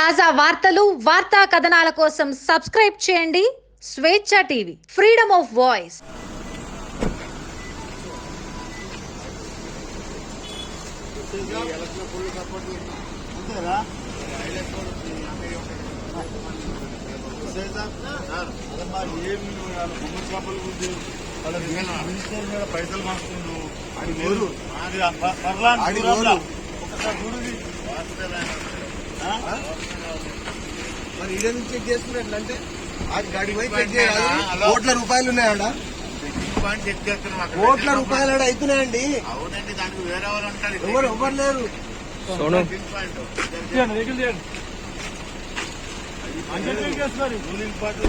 తాజా వార్తలు వార్తా కథనాల కోసం సబ్స్క్రైబ్ చేయండి స్వేచ్ఛ టీవీ ఫ్రీడమ్ ఆఫ్ వాయిస్ పైసలు మాస్తుండు అది లేదు అది పర్లాంటి ఆడి దూరంలో. లేదు. ఒకసారి చూడుది ఆ? మరి ఈడ నుంచి చెక్ చేసుకున్నట్లంటే అది గాడి పోయి చెక్ చేయాలి. కోట్ల రూపాయలు పాయింట్ చెక్ చేస్తున్నాం కోట్ల. రూపాయలు ఆడ అవుతున్నాయండి అవునండి దానికి వేరే ఎవరు ఉంటారు ఎవరు ఎవరు లేరు. Point ruling party